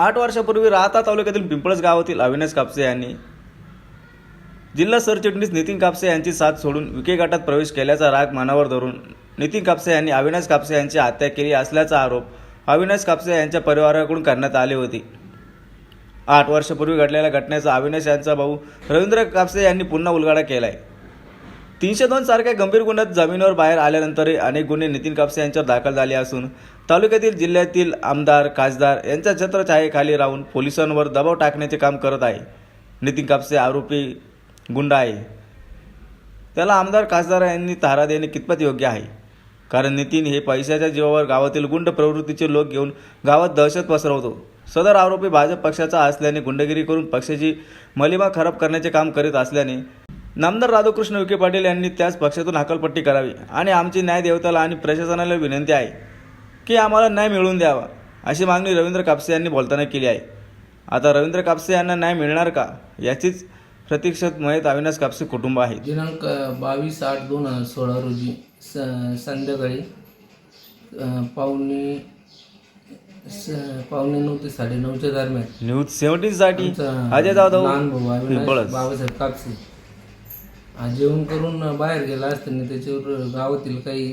आठ वर्षापूर्वी राहता तालुक्यातील पिंपळस गावातील अविनाश कापसे यांनी जिल्हा सरचिटणीस नितीन कापसे यांची साथ सोडून विखे गटात प्रवेश केल्याचा राग मनावर धरून नितीन कापसे यांनी अविनाश कापसे यांची हत्या केली असल्याचा आरोप अविनाश कापसे यांच्या परिवाराकडून करण्यात आले होते. आठ वर्षापूर्वी घडलेल्या घटनेचा अविनाश यांचा भाऊ रवींद्र कापसे यांनी पुन्हा उलगाडा केला आहे तीनशे दोन सारख्या गंभीर गुन्ह्यात जमिनीवर बाहेर आल्यानंतरही अनेक गुन्हे नितीन कापसे यांच्यावर दाखल झाले असून तालुक्यातील जिल्ह्यातील आमदार खासदार यांच्या छत्रछायेखाली राहून पोलिसांवर दबाव टाकण्याचे काम करत आहे. नितीन कापसे आरोपी गुंड आहे. त्याला आमदार खासदार यांनी तारा देणे कितपत योग्य आहे? कारण नितीन हे पैशाच्या जीवावर गावातील गुंड प्रवृत्तीचे लोक घेऊन गावात दहशत पसरवतो. सदर आरोपी भाजप पक्षाचा असल्याने गुंडगिरी करून पक्षाची मलिमा खराब करण्याचे काम करीत असल्याने नामदार राधाकृष्ण विखे पाटील यांनी त्याच पक्षातून हकालपट्टी करावी आणि आमची न्याय देवताला आणि प्रशासनाला विनंती आहे की आम्हाला न्याय मिळवून द्यावा अशी मागणी रवींद्र कापसे यांनी बोलताना केली आहे. आता रवींद्र कापसे यांना न्याय मिळणार का? याचीच प्रतीक्षेत मयत अविनाश कापसे कुटुंब आहे दिनांक बावीस आठ दोन हजार सोळा रोजी स संध्याकाळी पावणे पावणे नऊ ते साडेनऊच्या दरम्यान न्यूज सेव्हन्टीनसाठी आमचा अजय जाधव बाबासाहेब कापसे. हा जेवण करून बाहेर गेला असताना त्याच्यावर गावातील काही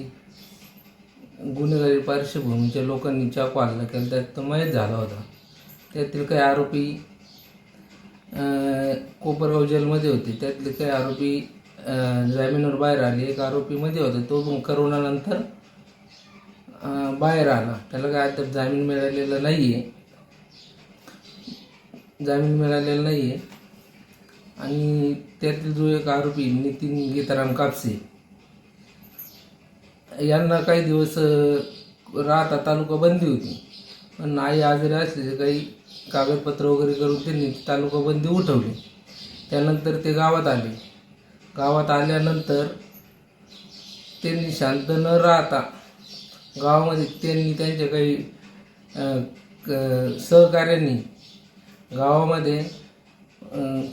गुन्हेगारी पार्श्वभूमीच्या लोकांनी चाकू हल्ला केला त्यात तो मयत झाला होता. त्यातील काही आरोपी कोपरगाव जेलमध्ये होते. त्यातले काही आरोपी जामिनावर बाहेर आले. एक आरोपीमध्ये होता. तो पण करोनानंतर बाहेर आला. त्याला काय अद्याप जामीन मिळालेला नाही आहे जामीन मिळालेला नाही आहे आणि त्यातील जो एक आरोपी नितीन गीताराम कापसे यांना काही दिवस राहता तालुका बंदी होती. पण आई आजारी असल्याचे काही कागदपत्र वगैरे करून त्यांनी तालुका बंदी उठवली. त्यानंतर ते गावात आले. गावात आल्यानंतर त्यांनी शांत न राहता गावामध्ये त्यांनी त्यांच्या काही क- सहकार्यांनी गावामध्ये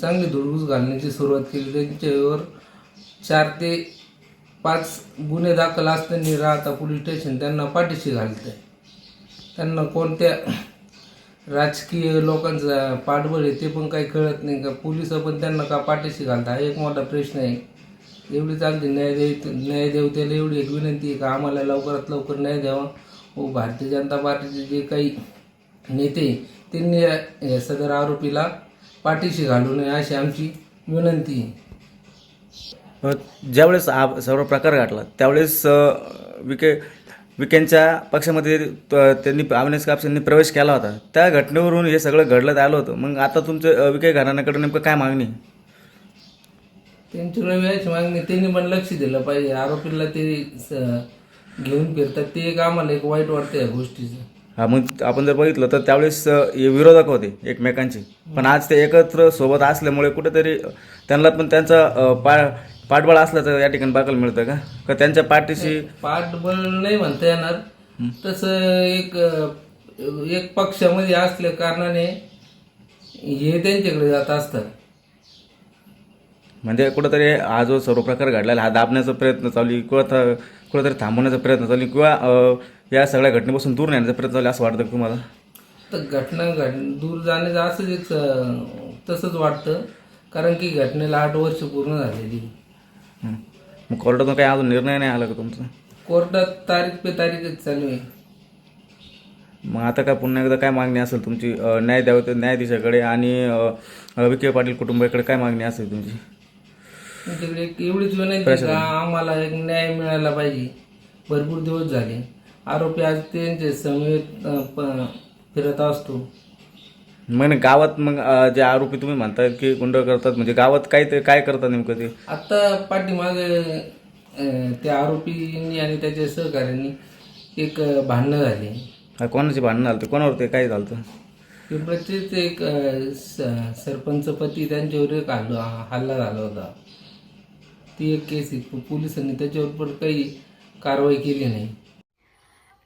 चांगली धुडगूस घालण्याची सुरुवात केली. त्यांच्यावर चार ते पाच गुन्हे दाखल असताना राहता पोलीस स्टेशन त्यांना पाठीशी घालते त्यांना कोणत्या राजकीय लोकांचा पाठबळ आहे ते पण काही कळत नाही. का पोलीस पण त्यांना का पाठीशी घालता हा एक मोठा प्रश्न आहे. एवढी चालते न्यायदेव न्यायदेवतेला एवढी एक विनंती आहे का? आम्हाला लवकरात लवकर न्याय द्यावा. व भारतीय जनता पार्टीचे जे काही नेते त्यांनी या सदर आरोपीला पाठीशी घालू नये अशी आमची विनंती आहे. ज्यावेळेस हा सर्व प्रकार घडला त्यावेळेस विखे विखेंच्या पक्षामध्ये त्यांनी अविनाश कापसे यांनी प्रवेश केला होता. त्या घटनेवरून हे सगळं घडलं आलं होतं. मग आता तुमचं विखे घराण्याकडे नेमकं काय मागणी? त्यांच्याकडे वेळेची मागणी त्यांनी पण लक्ष दिलं पाहिजे. आरोपीला ते घेऊन फिरतात. ते एक आम्हाला एक वाईट वाटतं या गोष्टीचं. हा मग आपण जर बघितलं तर त्यावेळेस हे विरोधक होते एकमेकांचे. पण आज ते एकत्र सोबत असल्यामुळे कुठेतरी त्यांना पण त्यांचा पा पाठबळ असल्याचं या ठिकाणी बघायला मिळतं का? का त्यांच्या पाठीशी पाठबळ नाही म्हणता येणार. तसं एक एक पक्षामध्ये असल्या कारणाने हे त्यांच्याकडे जात असतात. म्हणजे कुठंतरी हा जो सर्व प्रकार घडलेला हा दाबण्याचा प्रयत्न चालू आहे किंवा थ- कुठंतरी थांबवण्याचा प्रयत्न चालू आहे किंवा या सगळ्या घटनेपासून दूर नेण्याचा प्रयत्न चालू आहे असं वाटतं तुम्हाला? तर घटना घड दूर जाण्याचं असंच एक तसंच वाटतं. कारण की घटनेला आठ वर्ष पूर्ण झालेली. मग कोर्टातून काही अजून निर्णय नाही आला का तुमचा? कोर्टात तारीख पे तारीखच चालू आहे. मग आता काय पुन्हा एकदा काय मागणी असेल तुमची? न्याय द्यावं न्यायाधीशाकडे आणि विखे पाटील कुटुंबाकडे काय मागणी असेल तुमची? त्यांच्याकडे एक एवढीच विनंती आहे का? आम्हाला एक न्याय मिळायला पाहिजे. भरपूर दिवस झाले. आरोपी आज त्यांच्या समेत अं, प- फिरत असतो. मग नाही, गावात मग अ, जे आरोपी तुम्ही म्हणताय की गुंड करतात म्हणजे गावात काय ते काय करतात नेमकं ते? आता पाठीमागे अं, त्या आरोपींनी आणि त्याच्या सहकाऱ्यांनी एक अं, भांडणं झाली. हा कोणाची भांडणं झालं? कोणावर ते काय झालं पिंपळचेच एक अं, स- सरपंच पती त्यांच्यावर एक हल्ला हल्ला झाला होता. ती एक केस आहे. पोलिसांनी त्याच्यावर पण काही कारवाई केली नाही.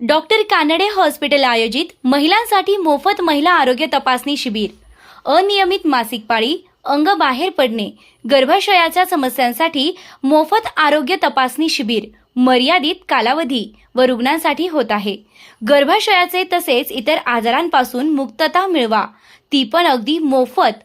डॉक्टर कानडे हॉस्पिटल आयोजित महिलांसाठी मोफत महिला आरोग्य तपासणी शिबिर. अनियमित मासिक पाळी अंग बाहेर पडणे गर्भाशयाच्या समस्यांसाठी मोफत आरोग्य तपासणी शिबिर मर्यादित कालावधी व रुग्णांसाठी होत आहे. गर्भाशयाचे तसेच इतर आजारांपासून मुक्तता मिळवा ती पण अगदी मोफत